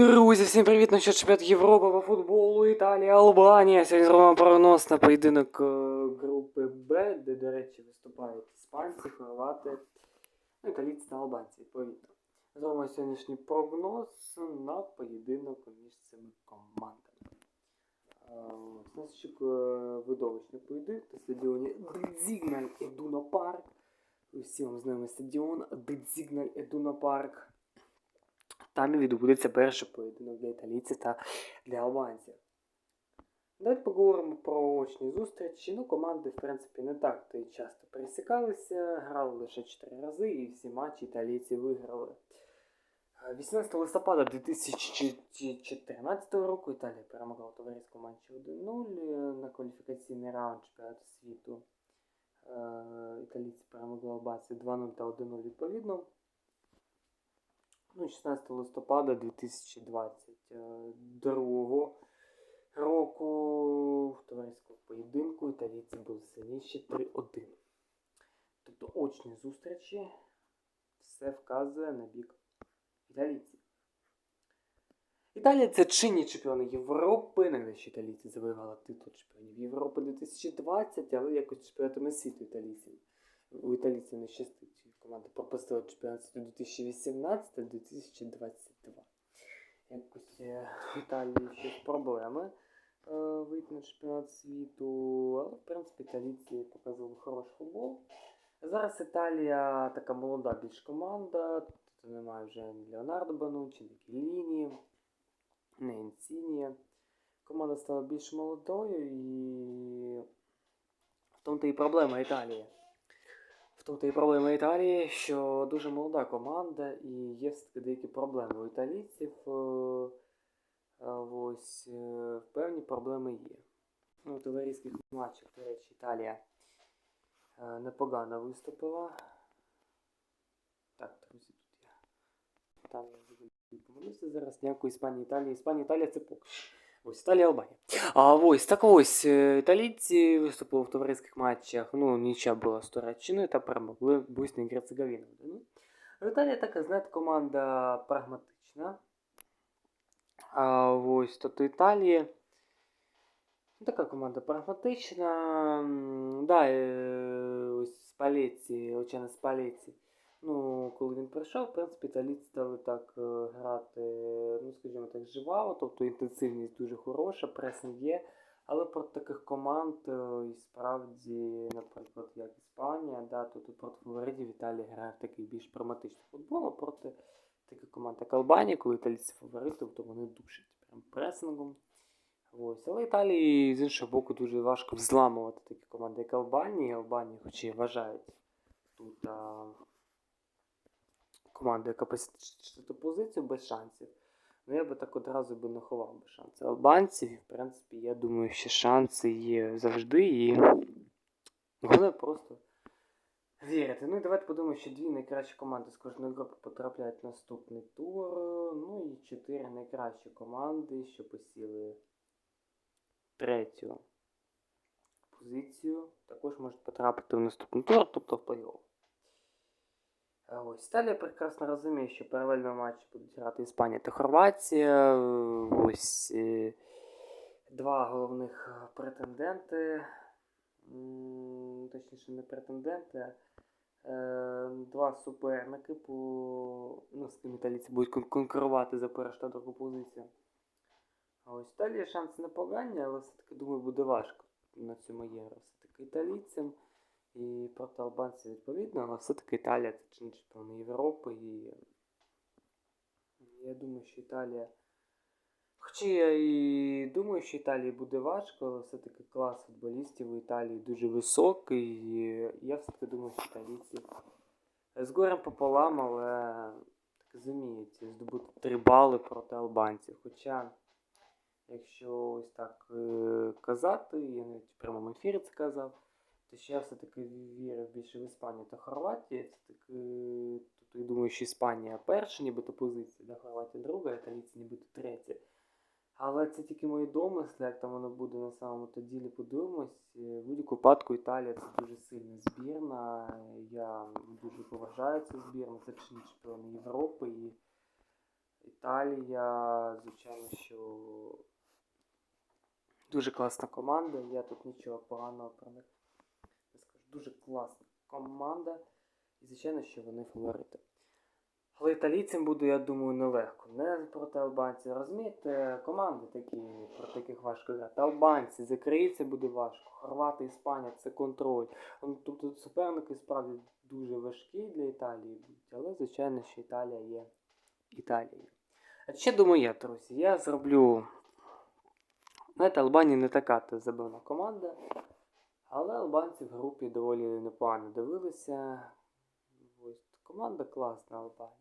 Друзі, всім привіт! Ну що, чемпіонат Європи по футболу, Італія, Албанія. Сьогодні зробимо прогноз на поєдинок е, групи Б, де, до речі, виступають іспанці, хорвати, ну, італійці та албанці, відповідно. Зробимо сьогоднішній прогноз на поєдинок між цими командами. Е, Нас очікує видовищний поєдинок на стадіоні Дзігналь Едуна Парк. Усі вам знайомий стадіон Дзігналь Едуна Парк. Там і відбудеться перший поєдинок для італійців та для албанців. Давайте поговоримо про очні зустрічі. Ну, команди, в принципі, не так то й часто пересікалися, грали лише 4 рази і всі матчі італійці виграли. Е, 18 листопада 2014 року Італія перемогла у товариському матчі 1-0 на кваліфікаційний раунд чемпіонату світу. Е, Італійці перемогли албанців 2-0 та 1-0 відповідно. Ну, 16 листопада 2022 року в товариському поєдинку італійці були сильніші 3-1. Тобто очні зустрічі все вказує на бік італійців. Італія це чинні чемпіони Європи. Найвищі італійці завоювали титул чемпіонів Європи 2020, але якось чемпіонатами світу італійців. У італійців не щастить. Команда пропустила чемпіонат 2018-2022. Якось в Італії щось проблеми е, вийти на чемпіонат світу. Але, в принципі, італійці показували хороший футбол. Зараз Італія така молода більш команда. Тут немає вже Леонардо Банучі, ні Кіліні, ні Інсіні. Команда стала більш молодою і в тому-то і проблема Італії. В тому-то і проблема Італії, що дуже молода команда і є все-таки деякі проблеми у італійців. е, е, Ось е, певні проблеми є. Ну, у товариських матчах, до речі, Італія непогано виступила. Так, друзі, тут я. Там я помилився зараз. Ніякої Іспанії, Італії. Іспанія, Італія це поки. що. Ось Італія, Албанія. А ось так ось е, італійці виступили в товариських матчах. Ну, нічия була з Туреччиною та перемогли Боснію і Герцеговіну. Ну, Італія така, знаєте, команда прагматична. А ось тобто Італія. ну, Така команда прагматична. М, Да, е, ось Спалеці, Лучано Спалеці. Ну, коли він прийшов, в принципі, італійці стали так е, грати, ну, скажімо так, живало, тобто інтенсивність дуже хороша, пресинг є. Але проти таких команд е, і справді, наприклад, як Іспанія, да, тут проти фаворитів Італія грає в такий більш прагматичний футбол, а проти таких команд, як Албанія, коли італійці фаворити, то вони душать прям пресингом. Ось. Але Італії, з іншого боку, дуже важко взламувати такі команди, як Албанія. Албанія, хоч і вважають тут а, команда, яка четверту позицію без шансів. Ну я би так одразу би не ховав би шанси албанців. В принципі, я думаю, що шанси є завжди і головне просто вірити. Ну і давайте подумаємо, що дві найкращі команди з кожної групи потрапляють в наступний тур. Ну і чотири найкращі команди, що посіли третю позицію, також можуть потрапити в наступний тур, тобто в плей-офф. А Ось Італія прекрасно розуміє, що паралельно матчі будуть грати Іспанія та Хорватія. Ось е, два головних е, претенденти. Точніше, не претенденти, е, два суперники, по, ну, з ким італійці будуть кон- конкурувати за першу та другу позицію. А ось Італія шанси непогані, але все-таки думаю, буде важко на цьому євро. Все-таки італійцям і проти албанців відповідно, але все-таки Італія це чинний чемпіон Європи і я думаю, що Італія. Хоча я і думаю, що Італії буде важко, але все-таки клас футболістів у Італії дуже високий. І я все-таки думаю, що італійці з горем пополам, але так зуміють здобути 3 бали проти албанців. Хоча, якщо ось так е, казати, я навіть в прямому ефірі це казав, то ще я все-таки вірив більше в Іспанію та Хорватію. Все-таки тут я думаю, що Іспанія перша, нібито позиція, да, Хорватія друга, італійці нібито третя. Але це тільки мої домисли, як там воно буде на самому то ділі, подивимось. Е, В будь-якому випадку Італія це дуже сильна збірна. Я дуже поважаю цю збірну, це чинні чемпіони Європи. І Італія, звичайно, що дуже класна команда. Я тут нічого поганого про них. Дуже класна команда. І, звичайно, що вони фаворити. Але італійцям буде, я думаю, нелегко. Не проти албанців. Розумієте, команди такі, проти яких важко грати. Албанці, закриється буде важко. Хорвати, Іспанія це контроль. Ну, Тобто суперники справді дуже важкі для Італії будуть, але звичайно, що Італія є Італією. А ще думаю я, друзі, я зроблю. Знаєте, Албанія не така забивна команда, але албанці в групі доволі непогано дивилися. Ось команда класна Албанія.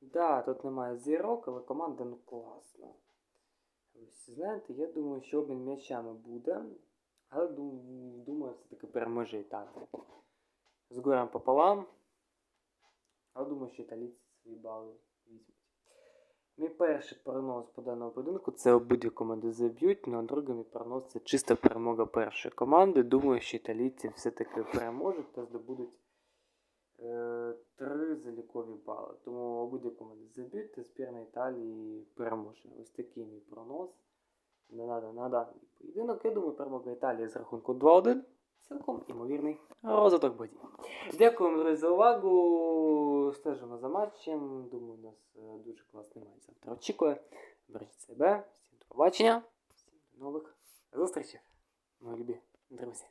Да, тут немає зірок, але команда ну класна. Ось, знаєте, я думаю, що обмін м'ячами буде. Але думаю, все-таки переможе Італія. З горем пополам. Але думаю, що італійці свої бали візьмуть. Мій перший прогноз по даному поєдинку це обидві команди заб'ють, ну а другий мій прогноз це чиста перемога першої команди. Думаю, що італійці все-таки переможуть та здобудуть е, три залікові бали. Тому обидві команди заб'ють та збірна Італії переможе. Ось такий мій прогноз. На даний поєдинок. Я думаю, перемога Італії з рахунку 2-1. Цілком імовірний розвиток подій. Дякую вам, друзі, за увагу. Стежимо за матчем. Думаю, у нас е, дуже класний матч завтра очікує. Бережіть себе. Всім до побачення. Всім до нових зустрічей. Мої любі друзі.